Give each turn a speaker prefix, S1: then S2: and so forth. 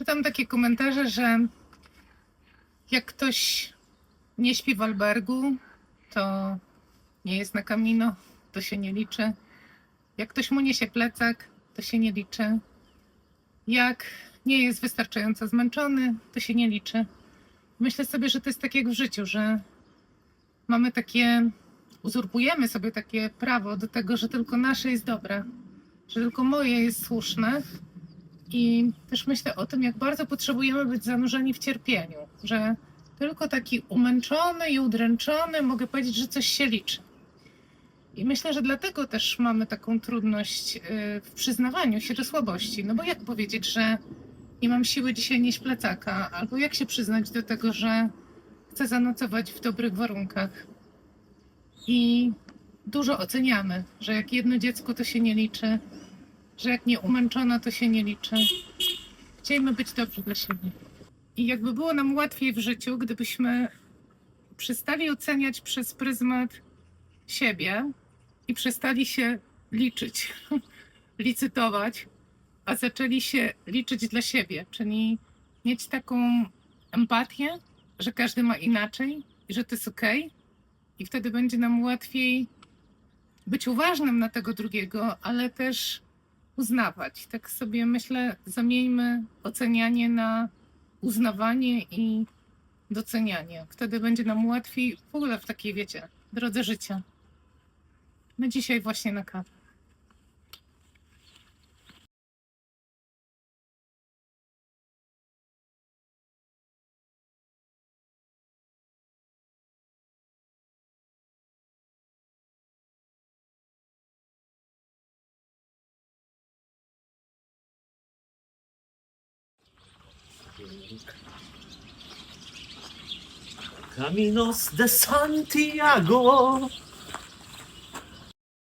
S1: Czytam takie komentarze, że jak ktoś nie śpi w albergu, to nie jest na kamino, to się nie liczy. Jak ktoś mu niesie plecak, to się nie liczy. Jak nie jest wystarczająco zmęczony, to się nie liczy. Myślę sobie, że to jest tak jak w życiu, że mamy takie, uzurpujemy sobie takie prawo do tego, że tylko nasze jest dobre, że tylko moje jest słuszne. I też myślę o tym, jak bardzo potrzebujemy być zanurzeni w cierpieniu, że tylko taki umęczony i udręczony mogę powiedzieć, że coś się liczy. I myślę, że dlatego też mamy taką trudność y, w przyznawaniu się do słabości. No bo jak powiedzieć, że nie mam siły dzisiaj nieść plecaka, albo jak się przyznać do tego, że chcę zanocować w dobrych warunkach. I dużo oceniamy, że jak jedno dziecko to się nie liczy, że jak nie umęczona to się nie liczy. Chcielibyśmy być dobrzy dla siebie. I jakby było nam łatwiej w życiu, gdybyśmy przestali oceniać przez pryzmat siebie i przestali się liczyć, licytować, a zaczęli się liczyć dla siebie, czyli mieć taką empatię, że każdy ma inaczej i że to jest okej. I wtedy będzie nam łatwiej być uważnym na tego drugiego, ale też uznawać. Tak sobie myślę, zamieńmy ocenianie na uznawanie i docenianie. Wtedy będzie nam łatwiej w ogóle w takiej, wiecie, drodze życia. No dzisiaj właśnie na kawę.
S2: Caminos de Santiago.